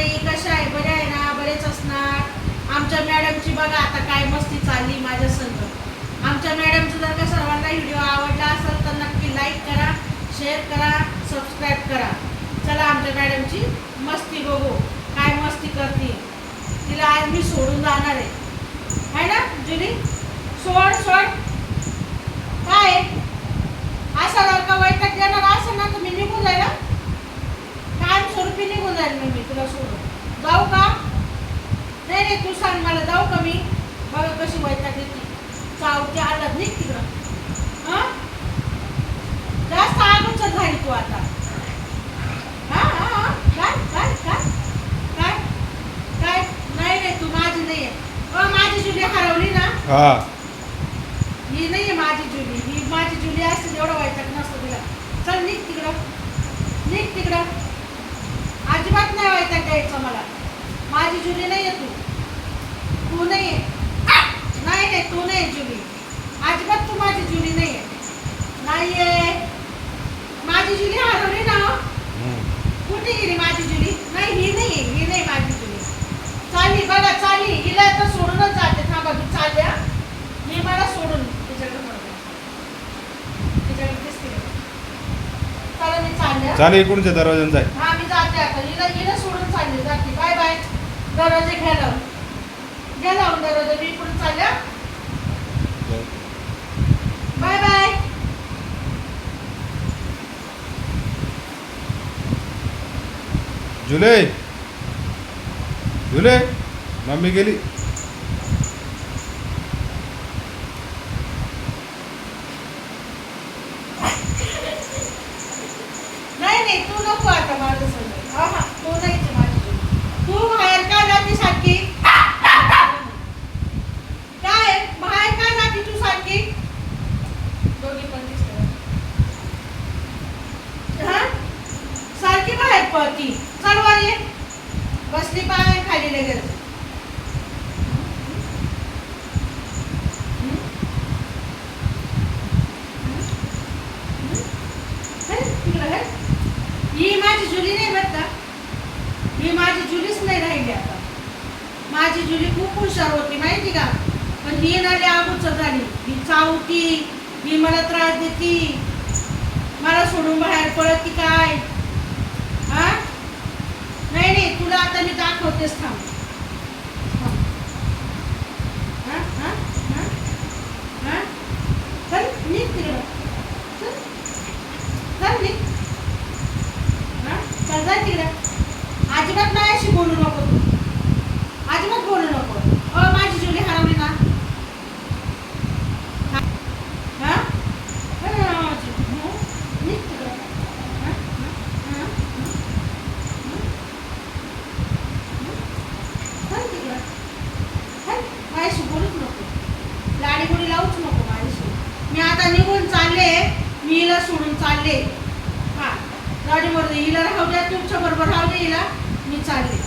ताई कशा आहे? बरे आहे ना? बरेच असणार. आमच्या मॅडमची बघा आता काय मस्ती चालली माझ्या संग. आमच्या मॅडमचं जर का सर्वांना व्हिडिओ आवडला असेल तर नक्की लाईक करा शेअर करा सबस्क्राईब करा. चला आमच्या मॅडमची मस्ती बघू. काय मस्ती करते. तिला आज मी सोडून जाणार आहे. है ना जुनी? सोड सोड. काय? असा जर का वैताग देणार असं ना तुम्ही निघून जायला कायम स्वरूपी निघून जाईल मी मी तुला सोडून. जाऊ का? नाही नाही तू सांग मला जाऊ का मी? बघा कशी वैताग चावते आलं निघ तिकडं. हं? जास्त आगोचर झाली तू आता. हा हा हा. काय काय काय? काय? काय? नाही नाही तू माझी नाही आहे. माझी जुली हरवली ना? हा. ही नाही माझी जुली. ही माझी जुली असते एवढं वैताग नसतं तिला. चल निघ तिकडं. निघ तिकडं. नाही द्यायचं मला. माझी जुली नाही आहे तू. तू नाही आहे. नाही नाही तू नाही जुली. अजिबात तू माझी जुली नाही आहे. नाही आहे. माझी जुली हरवली ना. कुठे गेली माझी जुली? नाही ही नाही ही नाही माझी जुली. चालली बघा चालली. हिला आता सोडूनच जाते. थांबा तू चालल्या? मी मला सोडून तिच्याकडे. तिच्याकडे दिसते? चला मी चालल्या. चाल दरवाजाने जाय. हा मी जाते आता हिला हिला सोडून चालली जाते बाय बाय दरवाजे घ्या लावून घ्या लावून दरवाजा मी इकडून चालल्या. Bye bye. जुले. जुले मम्मी गेली. नाही नाही तू नको आता माझं सगळं हा हा तू नाहीच आहे माझी जुली. तू बाहेर का जाती सारखी काय बाहेर का जाती तू सारखी दोघी पण दिसतात. हा सारखी बाहेर पळती. चल वर. ये बसली पाय खाली लगेच. ही माझी जुली नाही बरं का? ही माझी जुलीच नाही राहिली आता. माझी जुली खूप हुशार होती माहिती का? पण ही नाली अगोदर झाली. ही चावती ही मला त्रास देती. मला सोडून बाहेर पळती काय? नाही नाही तुला आता मी दाखवतेच थांब थांब. हा? हा? हा? हा? चल, निघ तिकडं. चल. चल, निघ. हा? चल, जा तिकडं. अजिबात माझ्याशी बोलू नको तू अजिबात बोलू नको अ माझी जुली हरवली ना हा? हा? अरे, माझी- हो? निघ तिकडं. हा? हा? हा? चल तिकडं. चल, माझ्याशी बोलूच नको लाडी गोडी लावूच नको माझ्याशी मी आता निघून चालले मी हिला सोडून चालले हा गाडी बरोबर हिला राहू द्या तुमच्या जुलीला मी चालले.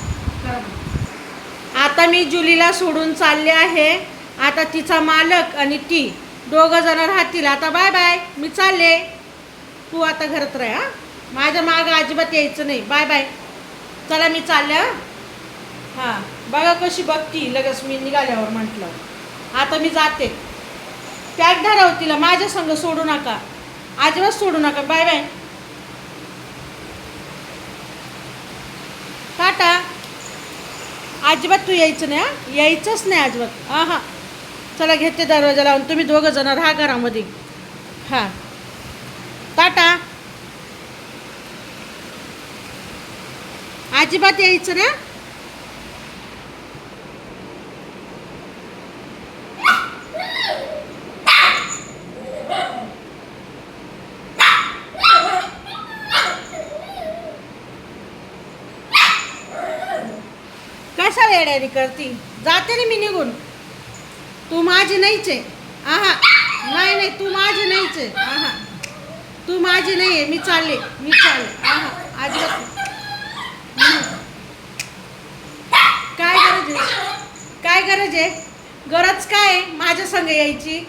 आता मी जुलीला सोडून चालले आहे. आता तिचा मालक आणि ती दोघं जण राहतील. आता बाय बाय. मी चालले. तू आता घरात राह हा. माझ्या मागं अजिबात यायचं नाही. Bye bye. चला मी चालले हां. बघा कशी बघती. लगेच मी निघाल्यावर म्हटलं. आता मी जाते. पॅक धराव तिला. माझ्या संग सोडू नका. अजिबात सोडू नका. Bye bye. टाटा अजिबात तू यायचं नाही हा? यायचंच नाही अजिबात. हां हां चला घेते दरवाजा लावून. तुम्ही दोघं जण राहा घरामध्ये. हां. टाटा अजिबात यायचं ना कशाला करती. जाते ना मी निघून. तू माझी नाहीच. आहे. आहा नाही नाही तू माझी नाहीच. आहे. आहा तू माझी नाही आहे मी चालले. मी चालले. आहा. अजिबात काय गरज आहे? काय गरज आहे? गरज काय आहे? माझ्या संग यायची.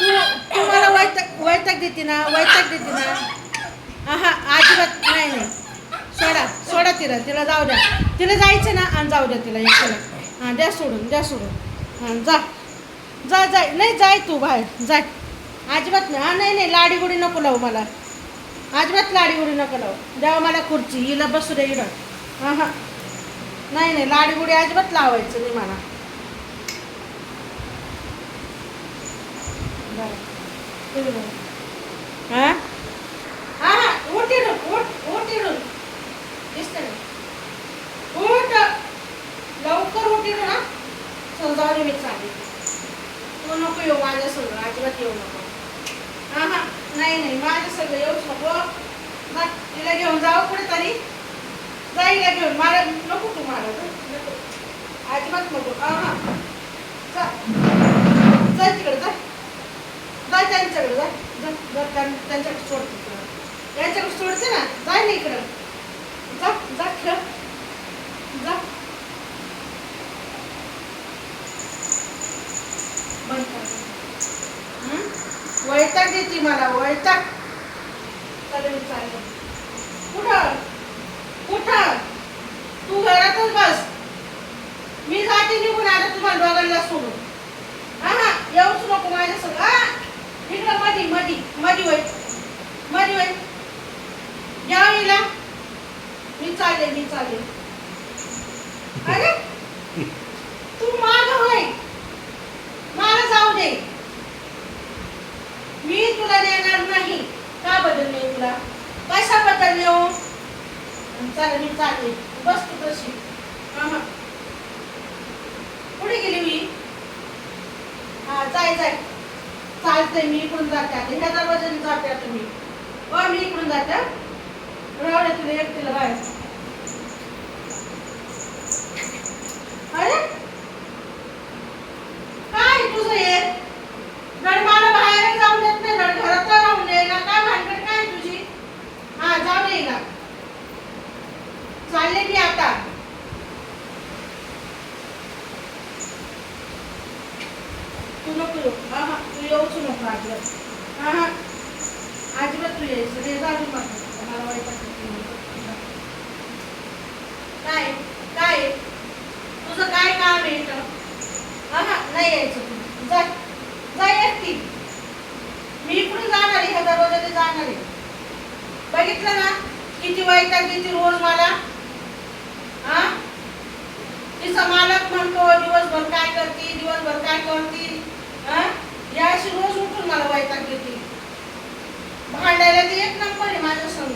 तू तू मला वैताग वैताग देते ना वैताग देते ना. आहा. अजिबात नाही नाही. सोडा सोडा तिला तिला जाऊ द्या. तिला जायचं ना आणि जाऊ द्या तिला एकट्याला हां द्या सोडून द्या सोडून. हां जा. जा जाय नाही जाय तू बाहेर. जाय अजिबात नाही. हां नाही नाही लाडी गुडी नको लावू मला. अजिबात लाडीगुडी नको लावू. द्यावं मला खुर्ची. हिला बसू द्या हिला हां हां. नाही नाही लाडी गुडी अजिबात लावायचं नाही मला. बरं. हां हां उठ इकडून उठ उठ इकडून दिसतं ना उठ लवकर उठ इकडून हां चल जाऊ दे मी चालेल तू नको येऊ माझ्या सगळं अजिबात येऊ नको हां हां नाही नाही माझ्या सगळं येऊच नको जा घेऊन जाऊ कुठेतरी. जा हिला घेऊन. मला नको तू मला. नको अजिबात नको. हां. जा. तिकडे जा. जा त्यांच्याकडे जा. त्यां- त्यांच्याकडे सोडते तुला यांच्याकडे सोडते ना. जाय ना इकडं. जा जा खेळ. जा. बंद कर. वैताग देते मला. वैताग चला मी चालले कुठं कुठं तू घरातच बस मी जाते निघून आता तुम्हाला दोघांना सोडून हा हा येऊच नको माझ्या सगळं हा इकडं मधी मधी मधी वय मधी वय या हिला मी चालले मी चालले अरे तू माग होय मला जाऊ दे मी तुला देणार नाही का बदलले तुला कशा बदलले हो चालेल मी चालले बस तू तशी हा हा कुठे गेली मी. जाय जाय. चालते मी इकडून जाते आता. ह्या दरवाजाने जाते आता मी. हो मी इकडून जाते हं. राहू दे तुला एकटीला बाहेर अरे काय तुझं हे धड मला बाहेर जाऊ देत नाही धड घरात राहून दे ना काय भानगड काय तुझी हा जाऊ दे ना चालले मी आता तू नको हा हा तू येऊच नको अजिबात. हा हा अजिबात तू यायचं रे जाऊ मला वाईट काय काय? तुझं काय काम आहे इथं? हा हा नाही यायचं तू जा जा एकटी. मी इकडून जाणार आहे? ह्या दरवाजाने जाणार आहे. बघितलं ना? किती वैताग देते रोज मला? हा? तिचा मालक म्हणतो दिवसभर काय करते दिवसभर काय करते? या अशी रोज उठून मला वैताग देते भांडायला ते एक नंबर आहे माझ्या संग.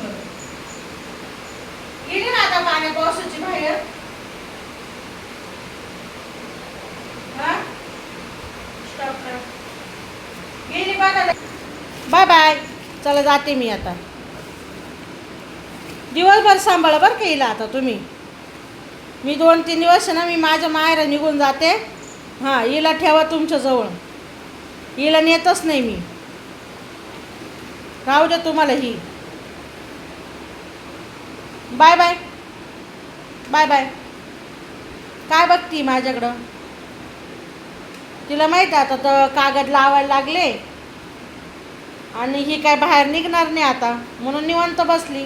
गेली ना आता पाण्या पावसाची बाहेर? गेली बघा बाय बाय चला जाते मी आता. दिवसभर सांभाळा बरं का येईल आता तुम्ही. मी दोन तीन दिवस ना मी माझ्या मायरा निघून जाते. हां हिला ठेवा तुमच्याजवळ हिला नेतच नाही मी. राहू द्या तुम्हाला ही. Bye bye. Bye bye. काय बघती माझ्याकडं? तिला माहिती आहे आता तर कागद लावायला लागले. आणि ही काय बाहेर निघणार नाही आता. म्हणून निवांत बसली.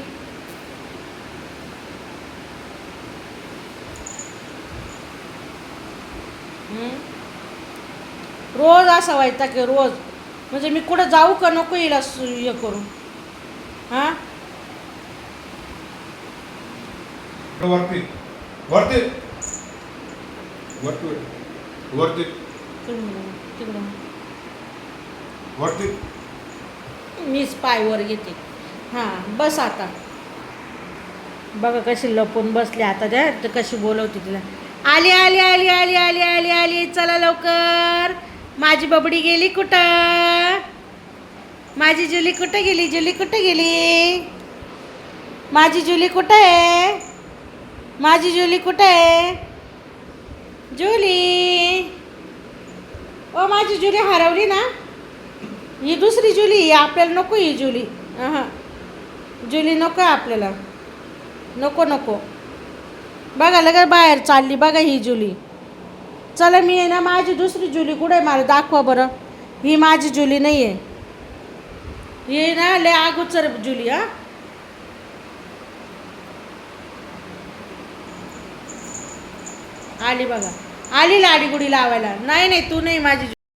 हम्म. रोज असा व्हायचा की रोज. म्हणजे मी कुठं जाऊ का नको हिला सु- हे करून. हां? वरती. वरती. वरती. वरती. वरती. मीच पायवर येते हां बस आता. बघा कशी लपून बसली आता त्या कशी बोलवते तिला. आली आली आली आली आली आली आली चला लवकर. माझी बबडी गेली कुठं? माझी जुली कुठं गेली? जुली कुठं गेली? माझी जुली कुठं आहे? माझी जुली कुठं आहे? जुली! ओ माझी जुली हरवली ना? ही दुसरी जुली ही आपल्याला नको ही जुली. हां जुली नको आपल्याला. नको नको. बघा लगेच बाहेर चालली बघा ही जुली. चला मी आहे ना माझी दुसरी जुली कुठे आहे? मला दाखवा बरं. ही माझी जुली नाही आहे. ही ना लय अगोदर जुली हा. आली बघा. आली लाडीगुडी लावायला. नाही नाही तू नाही माझी